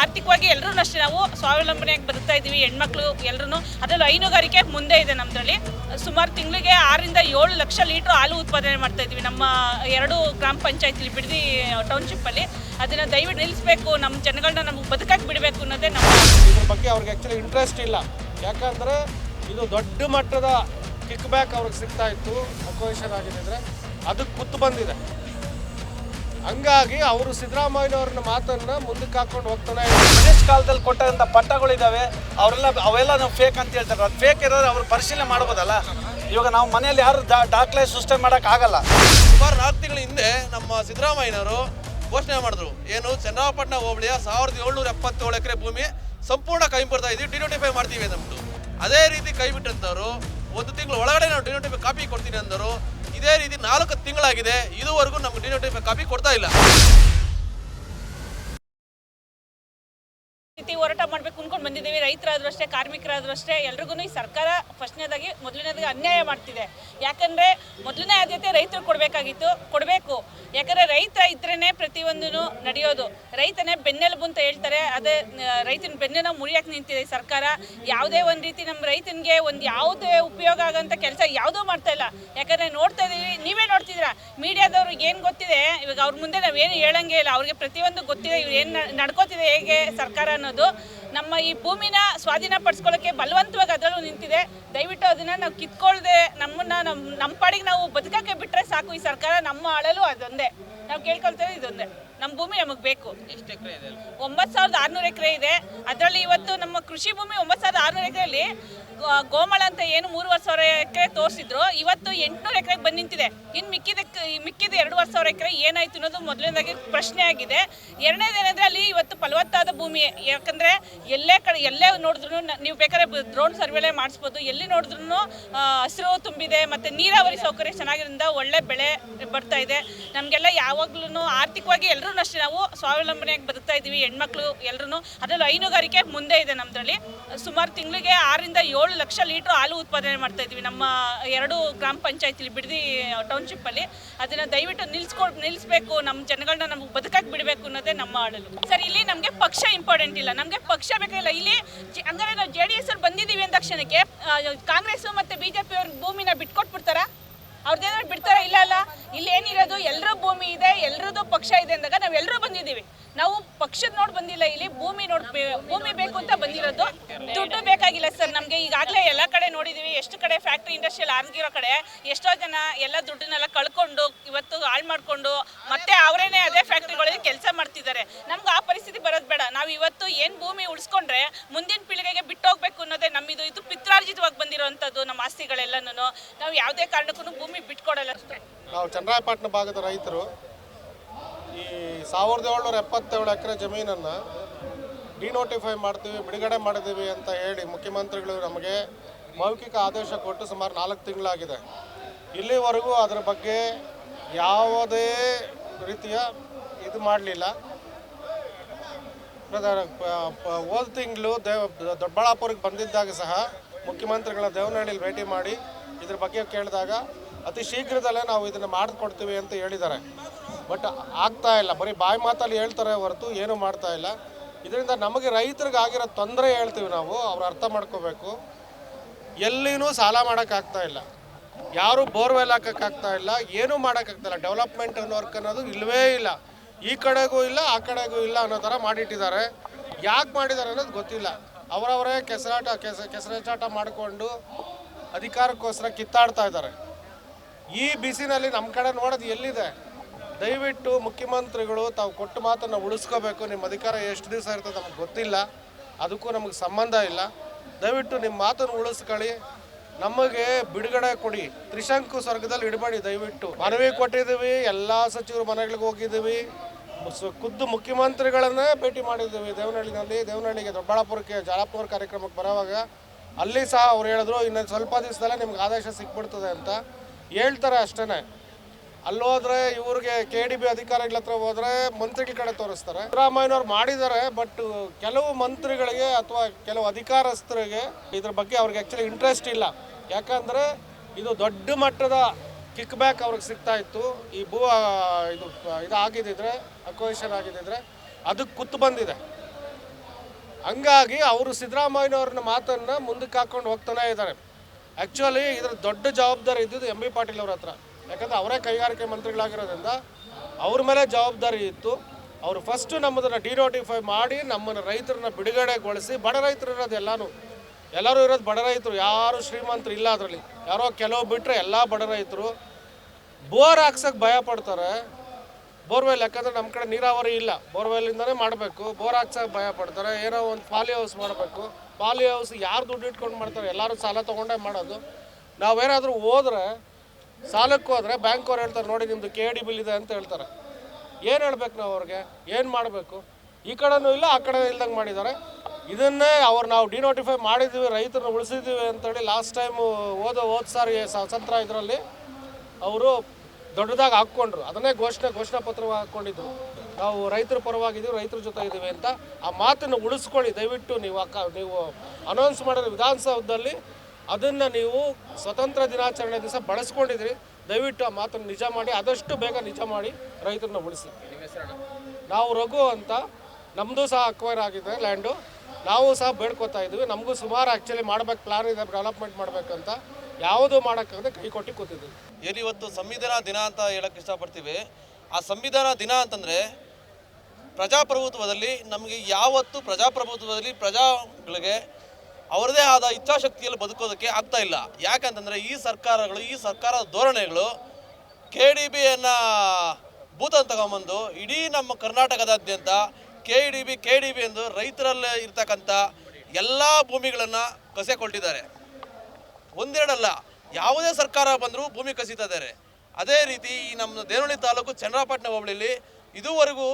ಆರ್ಥಿಕವಾಗಿ ಎಲ್ಲರೂ ಅಷ್ಟೇ. ನಾವು ಸ್ವಾವಲಂಬನೆಯಾಗಿ ಬದುಕ್ತಾ ಇದ್ದೀವಿ, ಹೆಣ್ಮಕ್ಳು ಎಲ್ಲರೂ ಅದರಲ್ಲೂ ಹೈನುಗಾರಿಕೆ ಮುಂದೆ ಇದೆ ನಮ್ಮದ್ರಲ್ಲಿ ಸುಮಾರು ತಿಂಗಳಿಗೆ ಆರರಿಂದ ಏಳು ಲಕ್ಷ ಲೀಟ್ರ್ ಹಾಲು ಉತ್ಪಾದನೆ ಮಾಡ್ತಾ ಇದ್ದೀವಿ ನಮ್ಮ ಎರಡು ಗ್ರಾಮ ಪಂಚಾಯತಿಲಿ ಬಿಡದಿ ಟೌನ್ಶಿಪ್ಪಲ್ಲಿ ಅದನ್ನು ದಯವಿಟ್ಟು ನಿಲ್ಲಿಸಬೇಕು, ನಮ್ಮ ಜನಗಳನ್ನ ನಮಗೆ ಬದುಕಕ್ಕೆ ಬಿಡಬೇಕು ಅನ್ನೋದೇ ನಮ್ಮ ಇದ್ರ ಬಗ್ಗೆ ಅವ್ರಿಗೆ ಆ್ಯಕ್ಚುಲಿ ಇಂಟ್ರೆಸ್ಟ್ ಇಲ್ಲ. ಯಾಕಂದರೆ ಇದು ದೊಡ್ಡ ಮಟ್ಟದ ಕಿಕ್ ಬ್ಯಾಕ್ ಅವ್ರಿಗೆ ಸಿಗ್ತಾ ಇತ್ತು ಅಕ್ವೇಷನ್ ಅಂದರೆ ಅದಕ್ಕೆ ಕುತ್ತು ಬಂದಿದೆ. ಹಂಗಾಗಿ ಅವರು ಸಿದ್ದರಾಮಯ್ಯನವ್ರನ್ನ ಮಾತನ್ನ ಮುಂದಕ್ಕೆ ಹಾಕೊಂಡು ಹೋಗ್ತಾನೆ. ಬ್ರಿಟಿಷ್ ಕಾಲದಲ್ಲಿ ಕೊಟ್ಟಂತ ಪಟ್ಟಗಳಿದಾವೆ, ಅವರೆಲ್ಲ ಅವೆಲ್ಲ ನಾವು ಫೇಕ್ ಅಂತ ಹೇಳ್ತಾರೆ. ಅದು ಫೇಕ್ ಇರೋದ್ರೆ ಅವ್ರು ಪರಿಶೀಲನೆ ಮಾಡ್ಬೋದಲ್ಲ? ಇವಾಗ ನಾವು ಮನೆಯಲ್ಲಿ ಯಾರು ದಾಖಲೆ ಸೃಷ್ಟಿ ಆಗಲ್ಲ. ಸುಮಾರು ನಾಲ್ಕು ತಿಂಗಳ ಹಿಂದೆ ನಮ್ಮ ಸಿದ್ದರಾಮಯ್ಯನವರು ಘೋಷಣೆ ಮಾಡಿದ್ರು. ಏನು ಚನ್ನಪಟ್ಟಣ ಹೋಬಳಿಯ ಸಾವಿರದ ಏಳ್ನೂರ ಎಪ್ಪತ್ತೇಳು ಎಕರೆ ಭೂಮಿ ಸಂಪೂರ್ಣ ಕೈ ಬರ್ತಾ ಇದ್ದೀವಿ ಡಿನೋಟಿಫೈ ಮಾಡ್ತೀವಿ ನಮ್ದು ಅದೇ ರೀತಿ ಕೈ ಬಿಟ್ಟಂತವ್ರು, ಒಂದು ತಿಂಗಳು ಒಳಗಡೆ ನಾವು ಡಿನೋಟಿಫೈ ಕಾಪಿ ಕೊಡ್ತೀನಿ ಅಂದರು. ಇದೇ ರೀತಿ ನಾಲ್ಕು ತಿಂಗಳಾಗಿದೆ. ಇದುವರೆಗೂ ನಮ್ಗೆ ಡಿನೋಟಿಫೈ ಕಾಪಿ ಕೊಡ್ತಾ ಇಲ್ಲ. ಬಂದಿದ್ದೀವಿ, ರೈತರಾದ್ರೂ ಅಷ್ಟೇ, ಕಾರ್ಮಿಕರಾದ್ರೂ ಅಷ್ಟೇ ಎಲ್ರಿಗೂ ಈ ಸರ್ಕಾರ ಫಸ್ಟ್ನೇದಾಗಿ, ಮೊದಲನೇದಾಗಿ ಅನ್ಯಾಯ ಮಾಡ್ತಿದೆ. ಯಾಕಂದರೆ ಮೊದಲನೇ ಆದ್ಯತೆ ರೈತರು ಕೊಡಬೇಕಾಗಿತ್ತು, ಕೊಡಬೇಕು. ಯಾಕಂದರೆ ರೈತ ಇದ್ರೇ ಪ್ರತಿಯೊಂದೂ ನಡೆಯೋದು. ರೈತನೇ ಬೆನ್ನೆಲುಬು ಅಂತ ಹೇಳ್ತಾರೆ, ಅದೇ ರೈತನ ಬೆನ್ನೆನ ಮುರಿಯಕ್ಕೆ ನಿಂತಿದೆ ಸರ್ಕಾರ? ಯಾವುದೇ ಒಂದು ರೀತಿ ನಮ್ಮ ರೈತನಿಗೆ ಒಂದು ಯಾವುದೇ ಉಪಯೋಗ ಆಗೋಂಥ ಕೆಲಸ ಯಾವುದೂ ಮಾಡ್ತಾ ಇಲ್ಲ. ಯಾಕಂದರೆ ನೋಡ್ತಾ ಇದ್ದೀವಿ ನೀವೇ ನೋಡ್ತಿದ್ದೀರಾ? ಮೀಡಿಯಾದವ್ರಿಗೆ ಏನು ಗೊತ್ತಿದೆ? ಇವಾಗ ಅವ್ರ ಮುಂದೆ ನಾವೇನು ಹೇಳಂಗೆ ಇಲ್ಲ. ಅವ್ರಿಗೆ ಪ್ರತಿಯೊಂದು ಗೊತ್ತಿದೆ, ಇವ್ರು ಏನು ನಡ್ಕೋತಿದೆ, ಹೇಗೆ ಸರ್ಕಾರ ಅನ್ನೋದು. ನಮ್ಮ ಈ ಭೂಮಿನ ಸ್ವಾಧೀನ ಪಡಿಸ್ಕೊಳ್ಳೋಕ್ಕೆ ಬಲವಂತವಾಗಿ ಅದರಲ್ಲೂ ನಿಂತಿದೆ. ದಯವಿಟ್ಟು ಅದನ್ನ ನಾವು ಕಿತ್ಕೊಳ್ದೆ ನಮ್ಮನ್ನ ನಮ್ಮ ನಮ್ಮ ಪಾಡಿಗೆ ನಾವು ಬದುಕಕ್ಕೆ ಬಿಟ್ಟರೆ ಸಾಕು. ಈ ಸರ್ಕಾರ ನಮ್ಮ ಆಳಲು ಅದೊಂದೇ. ನಾವು ಕೇಳ್ಕೊಳ್ತೇವೆ ಇದೊಂದೇ ನಮ್ಮ ಭೂಮಿ ನಮಗೆ ಬೇಕು. ಒಂಬತ್ತು ಸಾವಿರದ ಆರುನೂರು ಎಕರೆ ಇದೆ. ಅದರಲ್ಲಿ ಇವತ್ತು ನಮ್ಮ ಕೃಷಿ ಭೂಮಿ ಒಂಬತ್ತು ಸಾವಿರದ ಆರುನೂರು ಎಕರೆಯಲ್ಲಿ ಗೋಮಳ ಅಂತ ಏನು ಮೂರುವರೆ ಸಾವಿರ ಎಕರೆ ತೋರಿಸಿದ್ರು. ಇವತ್ತು ಎಂಟುನೂರು ಎಕರೆಗೆ ಬಂದು ನಿಂತಿದೆ. ಇನ್ನು ಮಿಕ್ಕಿದ ಮಿಕ್ಕಿದ ಎರಡುವರೆ ಸಾವಿರ ಎಕರೆ ಏನಾಯಿತು ಅನ್ನೋದು ಮೊದಲನೇದಾಗಿ ಪ್ರಶ್ನೆ ಆಗಿದೆ. ಎರಡನೇದೇನೆಂದ್ರೆ ಅಲ್ಲಿ ಇವತ್ತು ಫಲವತ್ತಾದ ಭೂಮಿ ಯಾಕಂದ್ರೆ ಎಲ್ಲೇ ಕಡೆ ಎಲ್ಲೇ ನೋಡಿದ್ರು ನೀವು ಬೇಕಾದ್ರೆ ಡ್ರೋನ್ ಸರ್ವೆಲೆ ಮಾಡಿಸ್ಬೋದು. ಎಲ್ಲಿ ನೋಡಿದ್ರು ಹಸಿರು ತುಂಬಿದೆ ಮತ್ತೆ ನೀರಾವರಿ ಸೌಕರ್ಯ ಚೆನ್ನಾಗಿರೋದ್ರಿಂದ ಒಳ್ಳೆ ಬೆಳೆ ಬರ್ತಾ ಇದೆ. ನಮಗೆಲ್ಲ ಯಾವಾಗ್ಲೂ ಆರ್ಥಿಕವಾಗಿ ಎಲ್ಲರೂ ಅಷ್ಟೇ. ನಾವು ಸ್ವಾವಲಂಬನೆಯಾಗಿ ಬದುಕ್ತಾ ಇದ್ದೀವಿ, ಹೆಣ್ಮಕ್ಳು ಎಲ್ಲರೂ ಅದರಲ್ಲೂ ಹೈನುಗಾರಿಕೆ ಮುಂದೆ ಇದೆ ನಮ್ಮದ್ರಲ್ಲಿ ಸುಮಾರು ತಿಂಗಳಿಗೆ ಆರರಿಂದ ಏಳು ಲಕ್ಷ ಲೀಟ್ರ್ ಹಾಲು ಉತ್ಪಾದನೆ ಮಾಡ್ತಾ ಇದ್ದೀವಿ ನಮ್ಮ ಎರಡು ಗ್ರಾಮ ಪಂಚಾಯತಿಲಿ ಬಿಡದಿ ಟೌನ್ಶಿಪ್ಪಲ್ಲಿ ಅದನ್ನು ದಯವಿಟ್ಟು ನಿಲ್ಸ್ಕೊ ನಿಲ್ಲಿಸಬೇಕು ನಮ್ಮ ಜನಗಳನ್ನ ನಮ್ಗೆ ಬದುಕಕ್ಕೆ ಬಿಡಬೇಕು ಅನ್ನೋದೇ ನಮ್ಮ ಆಡಲು. ಸರ್, ಇಲ್ಲಿ ನಮಗೆ ಪಕ್ಷ ಇಂಪಾರ್ಟೆಂಟ್ ಇಲ್ಲ. ನಮಗೆ ಪಕ್ಷ ಬೇಕಾಗಿಲ್ಲ ಇಲ್ಲಿ. ಹಂಗಾರೆ ನಾವು ಜೆ ಡಿ ಎಸ್ ಬಂದಿದ್ದೀವಿ ಅಂದ ತಕ್ಷಣಕ್ಕೆ ಕಾಂಗ್ರೆಸ್ ಮತ್ತು ಬಿ ಜೆ ಪಿ ಅವ್ರ ಭೂಮಿನ ಬಿಟ್ಕೊಟ್ಬಿಡ್ತಾರಾ? ಅವ್ರದ್ದೇನಾದ್ರು ಬಿಡ್ತಾರ? ಇಲ್ಲ ಅಲ್ಲ ಇಲ್ಲಿ ಏನಿರೋದು? ಎಲ್ಲರ ಭೂಮಿ ಇದೆ, ಎಲ್ರದ್ದು ಪಕ್ಷ ಇದೆ ಅಂದಾಗ ನಾವೆಲ್ಲರೂ ಬಂದಿದ್ದೀವಿ. ನಾವು ಪಕ್ಷದ ನೋಡಿ ಬಂದಿಲ್ಲ ಇಲ್ಲಿ, ಭೂಮಿ ನೋಡ್ ಭೂಮಿ ಬೇಕು ಅಂತ ಬಂದಿರೋದು. ದುಡ್ಡು ಬೇಕಾಗಿಲ್ಲ ಸರ್ ನಮಗೆ. ಈಗಾಗಲೇ ಎಲ್ಲ ಕಡೆ ನೋಡಿದೀವಿ, ಎಷ್ಟು ಕಡೆ ಫ್ಯಾಕ್ಟ್ರಿ ಇಂಡಸ್ಟ್ರಿಯಲ್ ಆಗಿರೋ ಕಡೆ ಎಷ್ಟೋ ಜನ ಎಲ್ಲ ದುಡ್ಡನ್ನೆಲ್ಲ ಕಳ್ಕೊಂಡು, ಇವತ್ತು ಹಾಳು ಮಾಡ್ಕೊಂಡು, ಮತ್ತೆ ಅವರೇನೆ ಅದೇ ಫ್ಯಾಕ್ಟ್ರಿಗಳಲ್ಲಿ ಕೆಲಸ ಮಾಡ್ತಿದ್ದಾರೆ. ನಮ್ಗೆ ಆ ಪರಿಸ್ಥಿತಿ ಬರೋದು ಬೇಡ. ನಾವು ಇವತ್ತು ಏನು ಭೂಮಿ ಉಳಿಸ್ಕೊಂಡ್ರೆ ಮುಂದಿನ ಪೀಳಿಗೆಗೆ ಬಿಟ್ಟೋಗ್ಬೇಕು ಅನ್ನೋದೇ ನಮ್ಮಿದು. ಇದು ಪಿತ್ರಾರ್ಜಿತವಾಗಿ ಬಂದಿರೋವಂಥದ್ದು ನಮ್ಮ ಆಸ್ತಿಗಳೆಲ್ಲನೂ ನಾವು ಯಾವುದೇ ಕಾರಣಕ್ಕೂ ಭೂಮಿ ಬಿಟ್ಕೊಡಲ್ಲ. ನಾವು ಚಂದ್ರಾಯಪಟ್ಟಣ ಭಾಗದ ರೈತರು ಈ ಸಾವಿರದ ಏಳ್ನೂರ ಎಪ್ಪತ್ತೇಳು ಎಕರೆ ಜಮೀನನ್ನು ಡಿನೋಟಿಫೈ ಮಾಡ್ತೀವಿ, ಬಿಡುಗಡೆ ಮಾಡಿದ್ದೀವಿ ಅಂತ ಹೇಳಿ ಮುಖ್ಯಮಂತ್ರಿಗಳು ನಮಗೆ ಮೌಖಿಕ ಆದೇಶ ಕೊಟ್ಟು ಸುಮಾರು ನಾಲ್ಕು ತಿಂಗಳಾಗಿದೆ. ಇಲ್ಲಿವರೆಗೂ ಅದರ ಬಗ್ಗೆ ಯಾವುದೇ ರೀತಿಯ ಇದು ಮಾಡಲಿಲ್ಲ. ಹೋದ ತಿಂಗಳು ದೇವ, ದೊಡ್ಡಬಳ್ಳಾಪುರಕ್ಕೆ ಬಂದಿದ್ದಾಗ ಸಹ ಮುಖ್ಯಮಂತ್ರಿಗಳ ದೇವನಹಳ್ಳಿಲಿ ಭೇಟಿ ಮಾಡಿ ಇದ್ರ ಬಗ್ಗೆ ಕೇಳಿದಾಗ ಅತಿ ಶೀಘ್ರದಲ್ಲೇ ನಾವು ಇದನ್ನು ಮಾಡಿಕೊಡ್ತೀವಿ ಅಂತ ಹೇಳಿದ್ದಾರೆ. ಬಟ್ ಆಗ್ತಾ ಇಲ್ಲ. ಬರೀ ಬಾಯಿ ಮಾತಲ್ಲಿ ಹೇಳ್ತಾರೆ ಹೊರತು ಏನೂ ಮಾಡ್ತಾ ಇಲ್ಲ. ಇದರಿಂದ ನಮಗೆ ರೈತರಿಗೆ ಆಗಿರೋ ತೊಂದರೆ ಹೇಳ್ತೀವಿ ನಾವು. ಅವ್ರು ಅರ್ಥ ಮಾಡ್ಕೋಬೇಕು. ಎಲ್ಲಿನೂ ಸಾಲ ಮಾಡೋಕ್ಕಾಗ್ತಾ ಇಲ್ಲ. ಯಾರು ಬೋರ್ವೆಲ್ ಹಾಕೋಕ್ಕಾಗ್ತಾ ಇಲ್ಲ. ಏನೂ ಮಾಡೋಕ್ಕಾಗ್ತಾ ಇಲ್ಲ. ಡೆವಲಪ್ಮೆಂಟ್ ವರ್ಕ್ ಅನ್ನೋದು ಇಲ್ಲವೇ ಇಲ್ಲ. ಈ ಕಡೆಗೂ ಇಲ್ಲ, ಆ ಕಡೆಗೂ ಇಲ್ಲ ಅನ್ನೋ ಥರ ಮಾಡಿಟ್ಟಿದ್ದಾರೆ. ಯಾಕೆ ಮಾಡಿದ್ದಾರೆ ಅನ್ನೋದು ಗೊತ್ತಿಲ್ಲ. ಅವರವರೇ ಕೆಸರಾಟ, ಕೆಸ, ಕೆಸರಾಟ ಮಾಡಿಕೊಂಡು ಅಧಿಕಾರಕ್ಕೋಸ್ಕರ ಕಿತ್ತಾಡ್ತಾ ಇದ್ದಾರೆ. ಈ ಬಿಸಿನಲ್ಲಿ ನಮ್ಮ ಕಡೆ ನೋಡೋದು ಎಲ್ಲಿದೆ? ದಯವಿಟ್ಟು ಮುಖ್ಯಮಂತ್ರಿಗಳು ತಾವು ಕೊಟ್ಟ ಮಾತನ್ನು ಉಳಿಸ್ಕೋಬೇಕು. ನಿಮ್ಮ ಅಧಿಕಾರ ಎಷ್ಟು ದಿವಸ ಇರ್ತದೆ ನಮಗೆ ಗೊತ್ತಿಲ್ಲ. ಅದಕ್ಕೂ ನಮಗೆ ಸಂಬಂಧ ಇಲ್ಲ. ದಯವಿಟ್ಟು ನಿಮ್ಮ ಮಾತನ್ನು ಉಳಿಸ್ಕೊಳ್ಳಿ. ನಮಗೆ ಬಿಡುಗಡೆ ಕೊಡಿ. ತ್ರಿಶಂಕು ಸ್ವರ್ಗದಲ್ಲಿ ಇಡಬೇಡಿ ದಯವಿಟ್ಟು. ಮನವಿ ಕೊಟ್ಟಿದ್ದೀವಿ. ಎಲ್ಲ ಸಚಿವರು ಮನೆಗಳಿಗೆ ಹೋಗಿದ್ದೀವಿ. ಖುದ್ದು ಮುಖ್ಯಮಂತ್ರಿಗಳನ್ನೇ ಭೇಟಿ ಮಾಡಿದ್ದೀವಿ. ದೇವನಹಳ್ಳಿನಲ್ಲಿ, ದೇವನಹಳ್ಳಿಗೆ ದೊಡ್ಡಬಳ್ಳಾಪುರಕ್ಕೆ ಜಾಲಪುರ ಕಾರ್ಯಕ್ರಮಕ್ಕೆ ಬರೋವಾಗ ಅಲ್ಲಿ ಸಹ ಅವ್ರು ಹೇಳಿದ್ರು, ಇನ್ನೊಂದು ಸ್ವಲ್ಪ ದಿವಸದಲ್ಲೇ ನಿಮ್ಗೆ ಆದೇಶ ಸಿಕ್ಬಿಡ್ತದೆ ಅಂತ. ಹೇಳ್ತಾರೆ ಅಷ್ಟೇ ಅಲ್ಲೋದ್ರೆ ಇವ್ರಿಗೆ ಕೆ ಡಿ ಬಿ ಅಧಿಕಾರಿಗಳ ಹತ್ರ ಹೋದ್ರೆ ಮಂತ್ರಿಗಳ ಕಡೆ ತೋರಿಸ್ತಾರೆ. ಸಿದ್ದರಾಮಯ್ಯನವ್ರು ಮಾಡಿದ್ದಾರೆ ಬಟ್ ಕೆಲವು ಮಂತ್ರಿಗಳಿಗೆ ಅಥವಾ ಕೆಲವು ಅಧಿಕಾರಸ್ಥರಿಗೆ ಇದ್ರ ಬಗ್ಗೆ ಅವ್ರಿಗೆ ಆ್ಯಕ್ಚುಲಿ ಇಂಟ್ರೆಸ್ಟ್ ಇಲ್ಲ. ಯಾಕಂದರೆ ಇದು ದೊಡ್ಡ ಮಟ್ಟದ ಕಿಕ್ ಬ್ಯಾಕ್ ಅವ್ರಿಗೆ ಸಿಗ್ತಾ ಇತ್ತು. ಈ ಭೂ ಇದು ಇದು ಆಗಿದ್ದಿದ್ರೆ ಅಕ್ವೇಷನ್ ಆಗಿದ್ದಿದ್ರೆ ಅದಕ್ಕೆ ಕುತ್ತು ಬಂದಿದೆ. ಹಂಗಾಗಿ ಅವರು ಸಿದ್ದರಾಮಯ್ಯನವ್ರನ್ನ ಮಾತನ್ನು ಮುಂದಕ್ಕೆ ಹಾಕೊಂಡು ಹೋಗ್ತಾನೆ ಇದ್ದಾರೆ. ಆ್ಯಕ್ಚುಲಿ ಇದರ ದೊಡ್ಡ ಜವಾಬ್ದಾರಿ ಇದ್ದಿದ್ದು ಎಂ ಬಿ ಪಾಟೀಲ್ ಅವ್ರ ಹತ್ರ. ಯಾಕಂದರೆ ಅವರೇ ಕೈಗಾರಿಕೆ ಮಂತ್ರಿಗಳಾಗಿರೋದ್ರಿಂದ ಅವ್ರ ಮೇಲೆ ಜವಾಬ್ದಾರಿ ಇತ್ತು. ಅವರು ಫಸ್ಟು ನಮ್ಮದನ್ನು ಡಿನೋಟಿಫೈ ಮಾಡಿ ನಮ್ಮನ್ನು ರೈತರನ್ನ ಬಿಡುಗಡೆಗೊಳಿಸಿ ಬಡ ರೈತರು ಇರೋದು ಎಲ್ಲಾನು. ಎಲ್ಲರೂ ಇರೋದು ಬಡ ರೈತರು, ಯಾರು ಶ್ರೀಮಂತರು ಇಲ್ಲ ಅದರಲ್ಲಿ. ಯಾರೋ ಕೆಲವು ಬಿಟ್ಟರೆ ಎಲ್ಲ ಬಡ ರೈತರು. ಬೋರ್ ಹಾಕ್ಸಕ್ಕೆ ಭಯ ಪಡ್ತಾರೆ. ಬೋರ್ವೆಲ್, ಯಾಕಂದ್ರೆ ನಮ್ಮ ಕಡೆ ನೀರಾವರಿ ಇಲ್ಲ. ಬೋರ್ವೆಲ್ಲಿಂದನೇ ಮಾಡಬೇಕು. ಬೋರ್ ಹಾಕ್ಸಕ್ಕೆ ಭಯ ಪಡ್ತಾರೆ. ಏನೋ ಒಂದು ಫಾಲಿ ಹೌಸ್ ಮಾಡಬೇಕು. ಪಾಲಿ ಹೌಸ್ ಯಾರು ದುಡ್ಡು ಇಟ್ಕೊಂಡು ಮಾಡ್ತಾರೆ? ಎಲ್ಲರೂ ಸಾಲ ತೊಗೊಂಡೇ ಮಾಡೋದು. ನಾವೇನಾದರೂ ಹೋದ್ರೆ, ಸಾಲಕ್ಕೆ ಹೋದರೆ ಬ್ಯಾಂಕ್ ಅವ್ರು ಹೇಳ್ತಾರೆ, ನೋಡಿ ನಿಮ್ಮದು ಕೆ ಡಿ ಬಿಲ್ ಇದೆ ಅಂತ ಹೇಳ್ತಾರೆ. ಏನು ಹೇಳ್ಬೇಕು ನಾವು ಅವ್ರಿಗೆ? ಏನು ಮಾಡಬೇಕು? ಈ ಕಡೆನೂ ಇಲ್ಲ, ಆ ಕಡೆ ಇಲ್ದಂಗೆ ಮಾಡಿದ್ದಾರೆ. ಇದನ್ನೇ ಅವ್ರು ನಾವು ಡಿನೋಟಿಫೈ ಮಾಡಿದ್ದೀವಿ ರೈತರನ್ನ ಉಳಿಸಿದ್ದೀವಿ ಅಂತೇಳಿ ಲಾಸ್ಟ್ ಟೈಮು ಓದೋ ಹೋದ ಸಾರಿ ಸ್ವತಂತ್ರ ಇದರಲ್ಲಿ, ಅವರು ದೊಡ್ಡದಾಗಿ ಹಾಕ್ಕೊಂಡ್ರು. ಅದನ್ನೇ ಘೋಷಣೆ ಘೋಷಣಾ ಪತ್ರ ಹಾಕ್ಕೊಂಡಿದ್ರು. ನಾವು ರೈತರ ಪರವಾಗಿದ್ದೀವಿ, ರೈತರ ಜೊತೆ ಇದ್ದೀವಿ ಅಂತ ಆ ಮಾತನ್ನು ಉಳಿಸ್ಕೊಳ್ಳಿ. ದಯವಿಟ್ಟು ನೀವು ಅಕ್ಕ ನೀವು ಅನೌನ್ಸ್ ಮಾಡಿದ ವಿಧಾನಸೌಧದಲ್ಲಿ ಅದನ್ನು ನೀವು ಸ್ವತಂತ್ರ ದಿನಾಚರಣೆ ದಿವಸ ಬಳಸ್ಕೊಂಡಿದ್ರಿ ದಯವಿಟ್ಟು ಆ ಮಾತನ್ನು ನಿಜ ಮಾಡಿ, ಆದಷ್ಟು ಬೇಗ ನಿಜ ಮಾಡಿ ರೈತರನ್ನ ಉಳಿಸಿ. ನಾವು ರಘು ಅಂತ ನಮ್ಮದು ಸಹ ಅಕ್ವೈರ್ ಆಗಿದೆ ಲ್ಯಾಂಡು ನಾವು ಸಹ ಬೇಡ್ಕೊತಾ ಇದ್ದೀವಿ. ನಮಗೂ ಸುಮಾರು ಆ್ಯಕ್ಚುಲಿ ಮಾಡ್ಬೇಕು ಪ್ಲಾನ್ ಇದೆ ಡೆವಲಪ್ಮೆಂಟ್ ಮಾಡಬೇಕಂತ ಯಾವುದು ಮಾಡೋಕ್ಕಾಗದೆ ಕೈ ಕೊಟ್ಟು ಕೂತಿದ್ವಿ ಏನಿವತ್ತು ಸಂವಿಧಾನ ದಿನ ಅಂತ ಹೇಳಕ್ಕೆ ಇಷ್ಟಪಡ್ತೀವಿ. ಆ ಸಂವಿಧಾನ ದಿನ ಅಂತಂದರೆ ಪ್ರಜಾಪ್ರಭುತ್ವದಲ್ಲಿ ನಮಗೆ ಯಾವತ್ತು ಪ್ರಜಾಪ್ರಭುತ್ವದಲ್ಲಿ ಪ್ರಜಾಗಳಿಗೆ ಅವರದೇ ಆದ ಇಚ್ಛಾಶಕ್ತಿಯಲ್ಲಿ ಬದುಕೋದಕ್ಕೆ ಆಗ್ತಾ ಇಲ್ಲ. ಯಾಕಂತಂದರೆ ಈ ಸರ್ಕಾರಗಳು, ಈ ಸರ್ಕಾರದ ಧೋರಣೆಗಳು ಕೆ ಡಿ ಬಿಯನ್ನು ಭೂತ ತಗೊಂಬಂದು ಇಡೀ ನಮ್ಮ ಕರ್ನಾಟಕದಾದ್ಯಂತ K D B K D B ಎಂದು ರೈತರಲ್ಲೇ ಇರ್ತಕ್ಕಂಥ ಎಲ್ಲ ಭೂಮಿಗಳನ್ನು ಕಸೆಕೊಳ್ತಿದ್ದಾರೆ ಒಂದೆರಡಲ್ಲ, ಯಾವುದೇ ಸರ್ಕಾರ ಬಂದರೂ ಭೂಮಿ ಕಸಿತಾ ಇದ್ದಾರೆ. ಅದೇ ರೀತಿ ಈ ನಮ್ಮ ದೇವನಹಳ್ಳಿ ತಾಲೂಕು ಚನ್ನರಾಪಟ್ಟಣ ಹೋಬಳಿಲಿ ಇದುವರೆಗೂ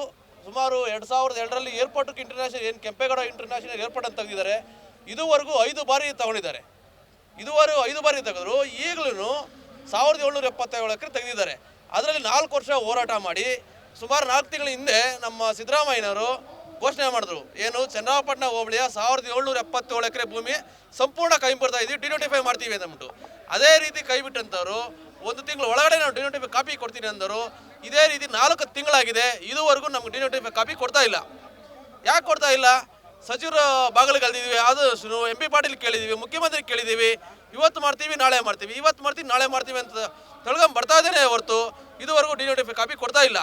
ಸುಮಾರು ಎರಡು ಸಾವಿರದ ಎರಡರಲ್ಲಿ ಏರ್ಪೋರ್ಟ್ ಇಂಟರ್ನ್ಯಾಷನಲ್ ಏನು ಕೆಂಪೇಗೌಡ ಇಂಟರ್ನ್ಯಾಷನಲ್ ಏರ್ಪೋರ್ಟ್ ಅಂತ ತೆಗೆದಿದ್ದಾರೆ, ಇದುವರೆಗೂ ಐದು ಬಾರಿ ತಗೊಂಡಿದ್ದಾರೆ. ಇದುವರೆಗೂ ಐದು ಬಾರಿ ತೆಗೆದ್ರು. ಈಗಲೂ ಸಾವಿರದ ಏಳ್ನೂರ ಎಪ್ಪತ್ತೇಳು ಎಕರೆ ತೆಗೆದಿದ್ದಾರೆ. ಅದರಲ್ಲಿ ನಾಲ್ಕು ವರ್ಷ ಹೋರಾಟ ಮಾಡಿ, ಸುಮಾರು ನಾಲ್ಕು ತಿಂಗಳ ಹಿಂದೆ ನಮ್ಮ ಸಿದ್ದರಾಮಯ್ಯನವರು ಘೋಷಣೆ ಮಾಡಿದ್ರು. ಏನು ಚನ್ನರಾಪಟ್ಟಣ ಹೋಬಳಿಯ ಸಾವಿರದ ಏಳ್ನೂರ ಎಪ್ಪತ್ತೇಳು ಎಕರೆ ಭೂಮಿ ಸಂಪೂರ್ಣ ಕೈ ಬಿಡ್ತಾ ಇದ್ದೀವಿ ಡಿನೋಟಿಫೈ ಮಾಡ್ತೀವಿ ಅಂದ್ಬಿಟ್ಟು. ಅದೇ ರೀತಿ ಕೈ ಬಿಟ್ಟಂಥವ್ರು, ಒಂದು ತಿಂಗಳ ಒಳಗಡೆ ನಾವು ಡಿನೋಟಿಫೈ ಕಾಪಿ ಕೊಡ್ತೀನಿ ಅಂದರು ಇದೇ ರೀತಿ ನಾಲ್ಕು ತಿಂಗಳಾಗಿದೆ, ಇದುವರೆಗೂ ನಮ್ಗೆ ಡಿನೋಟಿಫೈ ಕಾಪಿ ಕೊಡ್ತಾ ಇಲ್ಲ. ಯಾಕೆ ಕೊಡ್ತಾ ಇಲ್ಲ? ಸಚಿವರು ಬಾಗಿಲು ಕಲ್ದಿದ್ದೀವಿ ಅದು ಎಂ ಪಿ ಪಾಟೀಲ್ ಕೇಳಿದ್ದೀವಿ ಮುಖ್ಯಮಂತ್ರಿ ಕೇಳಿದ್ದೀವಿ ಇವತ್ತು ಮಾಡ್ತೀವಿ, ನಾಳೆ ಮಾಡ್ತೀವಿ. ಇವತ್ತು ಮಾಡ್ತೀವಿ, ನಾಳೆ ಮಾಡ್ತೀವಿ ಅಂತ ತಳ್ಕೊಂಡು ಬರ್ತಾ ಇದ್ದೇನೆ ಹೊರತು, ಇದುವರೆಗೂ ಡಿನೋಟಿಫೈ ಕಾಪಿ ಕೊಡ್ತಾ ಇಲ್ಲ.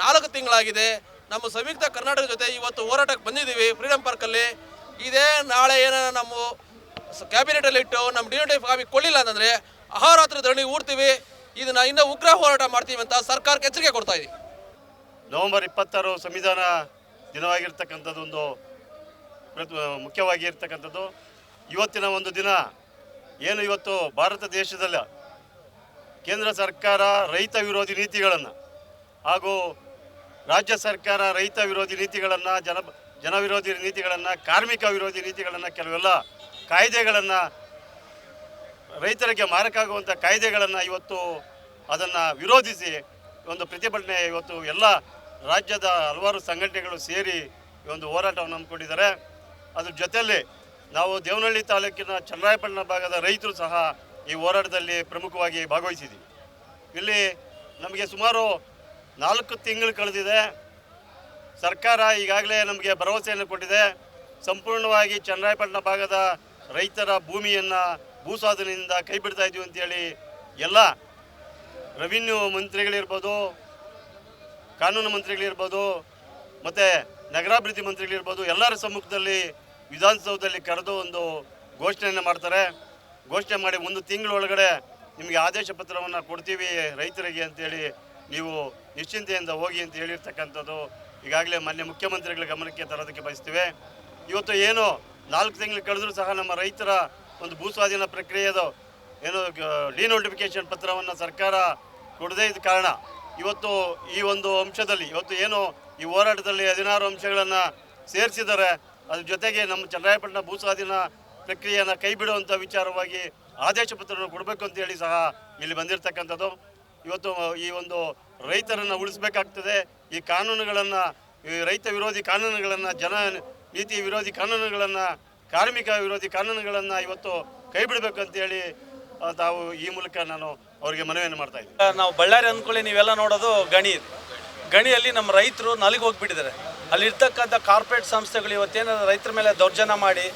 ನಾಲ್ಕು ತಿಂಗಳಾಗಿದೆ, ನಮ್ಮ ಸಂಯುಕ್ತ ಕರ್ನಾಟಕ ಜೊತೆ ಇವತ್ತು ಹೋರಾಟಕ್ಕೆ ಬಂದಿದ್ದೀವಿ ಫ್ರೀಡಮ್ ಪಾರ್ಕಲ್ಲಿ ಇದೇ ನಾಳೆ ಏನೋ ನಮ್ಮ ಕ್ಯಾಬಿನೆಟಲ್ಲಿ ಇಟ್ಟು, ನಮ್ಮ ಡಿ ನೋಟಿಫೈ ಕಾಪಿ ಕೊಡಲಿಲ್ಲ ಅಂತಂದರೆ, ಅಹೋರಾತ್ರಿ ಧರಣಿ ಊಡ್ತೀವಿ. ಇದನ್ನ ಇನ್ನೂ ಉಗ್ರ ಹೋರಾಟ ಮಾಡ್ತೀವಿ ಅಂತ ಸರ್ಕಾರಕ್ಕೆ ಎಚ್ಚರಿಕೆ ಕೊಡ್ತಾ ಇದ್ದೀವಿ ನವೆಂಬರ್ ಇಪ್ಪತ್ತಾರು ಸಂವಿಧಾನ ದಿನವಾಗಿರ್ತಕ್ಕಂಥದ್ದು ಒಂದು ಮುಖ್ಯವಾಗಿ ಇರ್ತಕ್ಕಂಥದ್ದು ಇವತ್ತಿನ ಒಂದು ದಿನ, ಏನು ಇವತ್ತು ಭಾರತ ದೇಶದಲ್ಲಿ ಕೇಂದ್ರ ಸರ್ಕಾರ ರೈತ ವಿರೋಧಿ ನೀತಿಗಳನ್ನು ಹಾಗೂ ರಾಜ್ಯ ಸರ್ಕಾರ ರೈತ ವಿರೋಧಿ ನೀತಿಗಳನ್ನು, ಜನ ಜನ ವಿರೋಧಿ ನೀತಿಗಳನ್ನು, ಕಾರ್ಮಿಕ ವಿರೋಧಿ ನೀತಿಗಳನ್ನು, ಕೆಲವೆಲ್ಲ ಕಾಯ್ದೆಗಳನ್ನು ರೈತರಿಗೆ ಮಾರಕಾಗುವಂಥ ಕಾಯ್ದೆಗಳನ್ನು ಇವತ್ತು ಅದನ್ನು ವಿರೋಧಿಸಿ ಒಂದು ಪ್ರತಿಭಟನೆ ಇವತ್ತು ಎಲ್ಲ ರಾಜ್ಯದ ಹಲವಾರು ಸಂಘಟನೆಗಳು ಸೇರಿ ಈ ಒಂದು ಹೋರಾಟವನ್ನು ಹಮ್ಮಿಕೊಂಡಿದ್ದಾರೆ. ಅದ್ರ ಜೊತೆಯಲ್ಲಿ ನಾವು ದೇವನಹಳ್ಳಿ ತಾಲೂಕಿನ ಚನ್ನರಾಯಪಟ್ಟಣ ಭಾಗದ ರೈತರು ಸಹ ಈ ಹೋರಾಟದಲ್ಲಿ ಪ್ರಮುಖವಾಗಿ ಭಾಗವಹಿಸಿದ್ದೀವಿ. ಇಲ್ಲಿ ನಮಗೆ ಸುಮಾರು ನಾಲ್ಕು ತಿಂಗಳು ಕಳೆದಿದೆ. ಸರ್ಕಾರ ಈಗಾಗಲೇ ನಮಗೆ ಭರವಸೆಯನ್ನು ಕೊಟ್ಟಿದೆ. ಸಂಪೂರ್ಣವಾಗಿ ಚನ್ನರಾಯಪಟ್ಟಣ ಭಾಗದ ರೈತರ ಭೂಮಿಯನ್ನು ಭೂಸ್ವಾಧೀನದಿಂದ ಕೈ ಬಿಡ್ತಾ ಇದ್ದೀವಿ ಅಂತೇಳಿ ಎಲ್ಲ ರೆವಿನ್ಯೂ ಮಂತ್ರಿಗಳಿರ್ಬೋದು, ಕಾನೂನು ಮಂತ್ರಿಗಳಿರ್ಬೋದು, ಮತ್ತು ನಗರಾಭಿವೃದ್ಧಿ ಮಂತ್ರಿಗಳಿರ್ಬೋದು, ಎಲ್ಲರ ಸಮ್ಮುಖದಲ್ಲಿ ವಿಧಾನಸೌಧದಲ್ಲಿ ಕರೆದು ಒಂದು ಘೋಷಣೆಯನ್ನು ಮಾಡ್ತಾರೆ. ಘೋಷಣೆ ಮಾಡಿ ಒಂದು ತಿಂಗಳೊಳಗಡೆ ನಿಮಗೆ ಆದೇಶ ಪತ್ರವನ್ನು ಕೊಡ್ತೀವಿ ರೈತರಿಗೆ ಅಂತೇಳಿ ನೀವು ನಿಶ್ಚಿಂತೆಯಿಂದ ಹೋಗಿ ಅಂತ ಹೇಳಿರ್ತಕ್ಕಂಥದ್ದು ಈಗಾಗಲೇ ಮಾನ್ಯ ಮುಖ್ಯಮಂತ್ರಿಗಳ ಗಮನಕ್ಕೆ ತರೋದಕ್ಕೆ ಬಯಸ್ತೀವಿ. ಇವತ್ತು ಏನು ನಾಲ್ಕು ತಿಂಗಳು ಕಳೆದರೂ ಸಹ ನಮ್ಮ ರೈತರ ಒಂದು ಭೂಸ್ವಾಧೀನ ಪ್ರಕ್ರಿಯೆದು ಏನು ಡಿನೋಟಿಫಿಕೇಶನ್ ಪತ್ರವನ್ನು ಸರ್ಕಾರ ಕೊಡದೇ ಇದ್ದ ಕಾರಣ ಇವತ್ತು ಈ ಒಂದು ಅಂಶದಲ್ಲಿ, ಇವತ್ತು ಏನು ಈ ಹೋರಾಟದಲ್ಲಿ ಹದಿನಾರು ಅಂಶಗಳನ್ನು ಸೇರಿಸಿದ್ದಾರೆ, ಅದ್ರ ಜೊತೆಗೆ ನಮ್ಮ ಚನ್ನರಾಯಪಟ್ಟಣ ಭೂಸ್ವಾಧೀನ ಪ್ರಕ್ರಿಯೆಯನ್ನು ಕೈ ಬಿಡುವಂಥ ವಿಚಾರವಾಗಿ ಆದೇಶ ಪತ್ರವನ್ನು ಕೊಡಬೇಕು ಅಂತೇಳಿ ಸಹ ಇಲ್ಲಿ ಬಂದಿರತಕ್ಕಂಥದ್ದು. ಇವತ್ತು ಈ ಒಂದು ರೈತರನ್ನು ಉಳಿಸಬೇಕಾಗ್ತದೆ. ಈ ಕಾನೂನುಗಳನ್ನು, ಈ ರೈತ ವಿರೋಧಿ ಕಾನೂನುಗಳನ್ನು, ಜನ ನೀತಿ ವಿರೋಧಿ ಕಾನೂನುಗಳನ್ನು ಕಾರ್ಮಿಕ ವಿರೋಧಿ ಕಾನೂನುಗಳನ್ನು ಇವತ್ತು ಕೈ ಬಿಡಬೇಕಂತೇಳಿ ತಾವು ಈ ಮೂಲಕ ನಾನು ಅವರಿಗೆ ಮನವಿಯನ್ನು ಮಾಡ್ತಾ ಇದ್ದೀನಿ. ನಾವು ಬಳ್ಳಾರಿ ಅಂದ್ಕೊಳ್ಳಿ ನೀವೆಲ್ಲ ನೋಡೋದು ಗಣಿ. ಗಣಿಯಲ್ಲಿ ನಮ್ಮ ರೈತರು ನಲಿಗೆ ಹೋಗಿಬಿಟ್ಟಿದ್ದಾರೆ. ಅಲ್ಲಿರ್ತಕ್ಕಂಥ ಕಾರ್ಪೊರೇಟ್ ಸಂಸ್ಥೆಗಳು ಇವತ್ತೇನಾದ್ರು ರೈತರ ಮೇಲೆ ದೌರ್ಜನ್ಯ ಮಾಡಿ,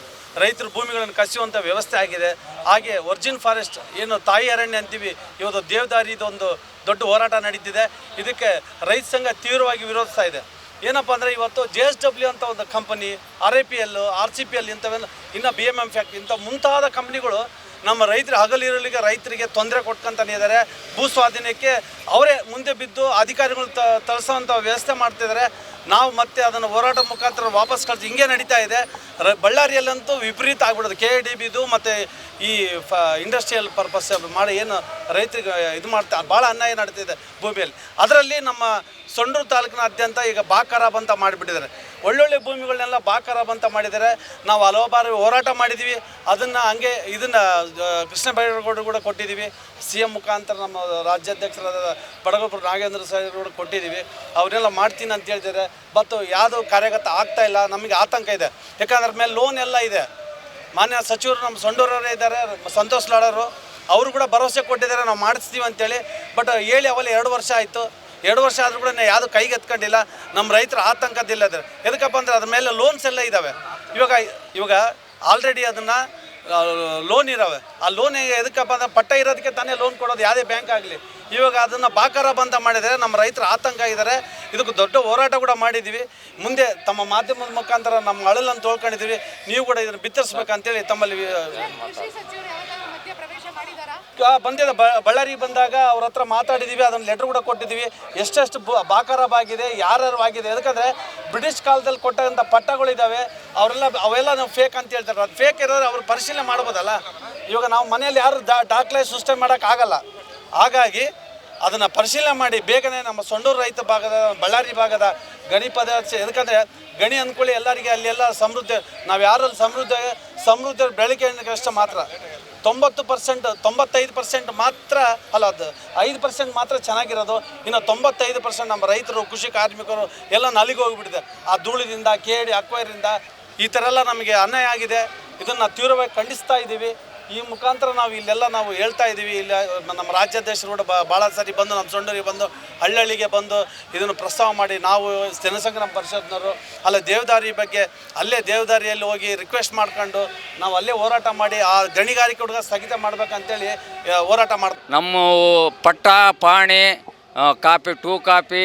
ರೈತರ ಭೂಮಿಗಳನ್ನು ಕಸಿಯುವಂಥ ವ್ಯವಸ್ಥೆ ಆಗಿದೆ. ಹಾಗೆ ಒರ್ಜಿನ್ ಫಾರೆಸ್ಟ್, ಏನು ತಾಯಿ ಅರಣ್ಯ ಅಂತೀವಿ, ಇವತ್ತು ದೇವದಾರಿದೊಂದು ದೊಡ್ಡ ಹೋರಾಟ ನಡೀತಿದೆ. ಇದಕ್ಕೆ ರೈತ ಸಂಘ ತೀವ್ರವಾಗಿ ವಿರೋಧಿಸ್ತಾ ಇದೆ. ಏನಪ್ಪ ಅಂದರೆ ಇವತ್ತು ಜೆ ಎಸ್ ಡಬ್ಲ್ಯೂ ಅಂತ ಒಂದು company R I P L R C P L ಇಂಥವೆಲ್ಲ, ಇನ್ನು ಬಿ ಎಂ ಎಂ ಫ್ಯಾಕ್ಟ್ರಿ ಇಂಥ ಮುಂತಾದ ಕಂಪ್ನಿಗಳು ನಮ್ಮ ರೈತರ ಹಗಲಿರಲಿಗೆ ರೈತರಿಗೆ ತೊಂದರೆ ಕೊಟ್ಕೊಂತಾನೆ ಇದ್ದಾರೆ. ಭೂ ಸ್ವಾಧೀನಕ್ಕೆ ಅವರೇ ಮುಂದೆ ಬಿದ್ದು ಅಧಿಕಾರಿಗಳು ತ ತಳಿಸೋವಂಥ ವ್ಯವಸ್ಥೆ ಮಾಡ್ತಿದ್ದಾರೆ ನಾವು ಮತ್ತೆ ಅದನ್ನು ಹೋರಾಟ ಮುಖಾಂತರ ವಾಪಸ್ ಕಳಿಸಿ, ಹಿಂಗೆ ನಡೀತಾ ಇದೆ. ರ, ಬಳ್ಳಾರಿಯಲ್ಲಂತೂ ವಿಪರೀತ ಆಗ್ಬಿಡೋದು. ಕೆ ಡಿ ಬಿದು ಮತ್ತು ಈ ಫ ಇಂಡಸ್ಟ್ರಿಯಲ್ ಪರ್ಪಸ್ ಮಾಡಿ ಏನು ರೈತರಿಗೆ ಇದು ಮಾಡ್ತಾ, ಭಾಳ ಅನ್ಯಾಯ ನಡೀತಿದೆ ಭೂಮಿಯಲ್ಲಿ. ಅದರಲ್ಲಿ ನಮ್ಮ ಸೊಂಡೂರು ತಾಲೂಕಿನಾದ್ಯಂತ ಈಗ ಬಾ ಬಂತ ಮಾಡಿಬಿಟ್ಟಿದ್ದಾರೆ. ಒಳ್ಳೊಳ್ಳೆ ಭೂಮಿಗಳನ್ನೆಲ್ಲ ಬಾಕರ ಬಂತ ಮಾಡಿದ್ದಾರೆ ನಾವು ಹಲವು ಬಾರಿ ಹೋರಾಟ ಮಾಡಿದ್ದೀವಿ. ಅದನ್ನು ಹಂಗೆ ಇದನ್ನು ಕೃಷ್ಣ ಬೈರೇಗೌಡರು ಕೂಡ ಕೊಟ್ಟಿದ್ದೀವಿ. ಸಿ ಎಂ ಮುಖಾಂತರ ನಮ್ಮ ರಾಜ್ಯಾಧ್ಯಕ್ಷರಾದ ಬಡಗಪುರ ನಾಗೇಂದ್ರ ಸರ್ ಕೂಡ ಕೊಟ್ಟಿದ್ದೀವಿ. ಅವರೆಲ್ಲ ಮಾಡ್ತೀನಿ ಅಂತ ಹೇಳಿದ್ದಾರೆ. ಬಟ್ ಯಾವುದು ಕಾರ್ಯಗತ ಆಗ್ತಾ ಇಲ್ಲ, ನಮಗೆ ಆತಂಕ ಇದೆ. ಯಾಕಂದ್ರೆ ಮೇಲೆ ಲೋನ್ ಎಲ್ಲ ಇದೆ. ಮಾನ್ಯ ಸಚಿವರು ನಮ್ಮ ಸೊಂಡೂರವರೇ ಇದ್ದಾರೆ, ಸಂತೋಷ್ ಲಾಡರು. ಅವರು ಕೂಡ ಭರವಸೆ ಕೊಟ್ಟಿದ್ದಾರೆ, ನಾವು ಮಾಡಿಸ್ತೀವಿ ಅಂತೇಳಿ. ಬಟ್ ಹೇಳಿ ಅವಲ್ಲ ಎರಡು ವರ್ಷ ಆಯಿತು. ಎರಡು ವರ್ಷ ಆದರೂ ಕೂಡ ಯಾವುದು ಕೈಗೆ ಎತ್ಕೊಂಡಿಲ್ಲ. ನಮ್ಮ ರೈತರ ಆತಂಕದಿಲ್ಲ ಅದ್ರ ಎದಕ್ಕಪ್ಪ ಅಂದರೆ ಅದ್ರ ಮೇಲೆ ಲೋನ್ಸ್ ಎಲ್ಲ ಇದ್ದಾವೆ ಇವಾಗ ಇವಾಗ ಆಲ್ರೆಡಿ ಅದನ್ನು ಲೋನ್ ಇದ್ದಾವೆ ಆ ಲೋನ್ ಎದಕ್ಕಪ್ಪ ಅಂದ್ರೆ ಪಟ್ಟ ಇರೋದಕ್ಕೆ ತಾನೇ ಲೋನ್ ಕೊಡೋದು. ಯಾವುದೇ ಬ್ಯಾಂಕ್ ಆಗಲಿ. ಇವಾಗ ಅದನ್ನು ಬಾಕಾರ ಬಂದ ಮಾಡಿದರೆ ನಮ್ಮ ರೈತರು ಆತಂಕ ಇದ್ದಾರೆ ಇದಕ್ಕೆ ದೊಡ್ಡ ಹೋರಾಟ ಕೂಡ ಮಾಡಿದ್ದೀವಿ ಮುಂದೆ ತಮ್ಮ ಮಾಧ್ಯಮದ ಮುಖಾಂತರ ನಮ್ಮ ಅಳಲನ್ನು ತೋಳ್ಕೊಂಡಿದ್ದೀವಿ ನೀವು ಕೂಡ ಇದನ್ನು ಬಿತ್ತರಿಸ್ಬೇಕಂತೇಳಿ ತಮ್ಮಲ್ಲಿ ವಿ- ಕೃಷಿ ಸಚಿವರು ಯಾವತ್ತಾದ್ರೂ ಮಧ್ಯ ಪ್ರವೇಶ ಮಾಡಿದಾರಾ ಆ, ಬಂದಿದೆ. ಬಳ್ಳಾರಿಗೆ ಬಂದಾಗ ಅವ್ರ ಹತ್ರ ಮಾತಾಡಿದ್ದೀವಿ ಅದನ್ನು ಲೆಟ್ರ್ ಕೂಡ ಕೊಟ್ಟಿದ್ದೀವಿ ಎಷ್ಟೆಷ್ಟು ಬ- ಬಾಕರಾಬ್ ಆಗಿದೆ ಯಾರ್ಯಾರು ಆಗಿದೆ. ಯಾಕಂದರೆ ಬ್ರಿಟಿಷ್ ಕಾಲದಲ್ಲಿ ಕೊಟ್ಟಂಥ ಪಟ್ಟಗಳಿದ್ದಾವೆ ಅವರೆಲ್ಲ, ಅವೆಲ್ಲ ನಾವು ಫೇಕ್ ಅಂತ ಹೇಳ್ತಾರೆ. ಅದು ಫೇಕ್ ಇರೋದ್ರೆ ಅವ್ರು ಪರಿಶೀಲನೆ ಮಾಡ್ಬೋದಲ್ಲ? ಇವಾಗ ನಾವು ಮನೆಯಲ್ಲಿ ಯಾರು ದಾ ದಾಖಲೆ ಸೃಷ್ಟಿ ಮಾಡೋಕ್ಕಾಗಲ್ಲ ಹಾಗಾಗಿ ಅದನ್ನು ಪರಿಶೀಲನೆ ಮಾಡಿ, ಬೇಗನೆ ನಮ್ಮ ಸೊಂಡೂರು ರೈತ ಭಾಗದ, ಬಳ್ಳಾರಿ ಭಾಗದ ಗಣಿ ಪದಾರ್ಥ ಯಾಕಂದರೆ ಗಣಿ ಅಂದ್ಕೊಳ್ಳಿ ಎಲ್ಲರಿಗೆ, ಅಲ್ಲೆಲ್ಲ ಸಮೃದ್ಧಿ, ನಾವು ಯಾರಲ್ಲಿ ಸಮೃದ್ಧ ಸಮೃದ್ಧ ಬೆಳಗ್ಗೆ ಕಷ್ಟ ಮಾತ್ರ. ತೊಂಬತ್ತು ಪರ್ಸೆಂಟ್ ತೊಂಬತ್ತೈದು ಪರ್ಸೆಂಟ್ ಮಾತ್ರ, ಅಲ್ಲ ಅದು ಐದು ಪರ್ಸೆಂಟ್ ಮಾತ್ರ ಚೆನ್ನಾಗಿರೋದು. ಇನ್ನು ತೊಂಬತ್ತೈದು ಪರ್ಸೆಂಟ್ ನಮ್ಮ ರೈತರು, ಕೃಷಿ ಕಾರ್ಮಿಕರು ಎಲ್ಲ ನಲಿಗೆ ಹೋಗಿಬಿಟ್ಟಿದೆ. ಆ ಧೂಳಿನಿಂದ, ಕೇಡಿ ಅಕ್ವೈರಿಂದ ಈ ಥರ ಎಲ್ಲ ನಮಗೆ ಅನ್ಯಾಯ ಆಗಿದೆ. ಇದನ್ನು ತೀವ್ರವಾಗಿ ಖಂಡಿಸ್ತಾ ಇದ್ದೀವಿ. ಈ ಮುಖಾಂತರ ನಾವು ಇಲ್ಲೆಲ್ಲ ನಾವು ಹೇಳ್ತಾ ಇದ್ದೀವಿ. ಇಲ್ಲ, ನಮ್ಮ ರಾಜ್ಯಾಧ್ಯಕ್ಷರು ಕೂಡ ಭಾಳ ಸರಿ ಬಂದು, ನಮ್ಮ ಸೊಂಡೂರಿಗೆ ಬಂದು, ಹಳ್ಳಹಳ್ಳಿಗೆ ಬಂದು ಇದನ್ನು ಪ್ರಸ್ತಾವ ಮಾಡಿ, ನಾವು ಜನಸಂಗ್ರಾಮ ಪರಿಷತ್ನವರು, ಅಲ್ಲೇ ದೇವದಾರಿ ಬಗ್ಗೆ, ಅಲ್ಲೇ ದೇವದಾರಿಯಲ್ಲಿ ಹೋಗಿ ರಿಕ್ವೆಸ್ಟ್ ಮಾಡ್ಕೊಂಡು, ನಾವು ಅಲ್ಲೇ ಹೋರಾಟ ಮಾಡಿ, ಆ ಗಣಿಗಾರಿಕೆ ಹುಡುಗ ಸ್ಥಗಿತ ಮಾಡ್ಬೇಕಂತೇಳಿ ಹೋರಾಟ ಮಾಡ, ನಮ್ಮ ಪಟ್ಟ, ಪಾಣಿ copy to copy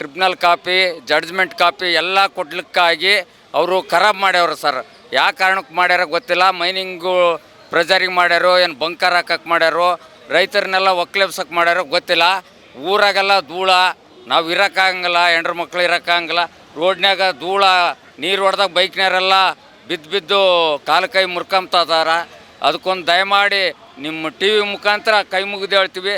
tribunal copy judgment copy, ಎಲ್ಲ ಕೊಡ್ಲಿಕ್ಕಾಗಿ ಅವರು ಖರಾಬ್ ಮಾಡ್ಯವರು ಸರ್. ಯಾವ ಕಾರಣಕ್ಕೆ ಮಾಡ್ಯಾರ ಗೊತ್ತಿಲ್ಲ. ಮೈನಿಂಗು ಪ್ರೆಜರಿಂಗ್ ಮಾಡ್ಯಾರೋ, ಏನು ಬಂಕರ್ ಹಾಕಕ್ಕೆ ಮಾಡ್ಯಾರೋ, ರೈತರನ್ನೆಲ್ಲ ಒಕ್ಲೆಬ್ಸಕ್ಕೆ ಮಾಡ್ಯಾರೋ ಗೊತ್ತಿಲ್ಲ. ಊರಾಗೆಲ್ಲ ಧೂಳ, ನಾವು ಇರೋಕ್ಕಾಗಂಗಿಲ್ಲ, ಹೆಂಡ್ರ ಮಕ್ಳು ಇರೋಕ್ಕಾಗಂಗಿಲ್ಲ. ರೋಡ್ನ್ಯಾಗ ಧೂಳ, ನೀರು ಹೊಡೆದಾಗ ಬೈಕ್ನಾರೆಲ್ಲ ಬಿದ್ದು ಬಿದ್ದು ಕಾಲು ಕೈ ಮುರ್ಕೊಂತ ಇದಾರ. ಅದಕ್ಕೊಂದು ದಯಮಾಡಿ ನಿಮ್ಮ ಟಿ ವಿ ಮುಖಾಂತರ ಕೈ ಮುಗಿದು ಹೇಳ್ತೀವಿ.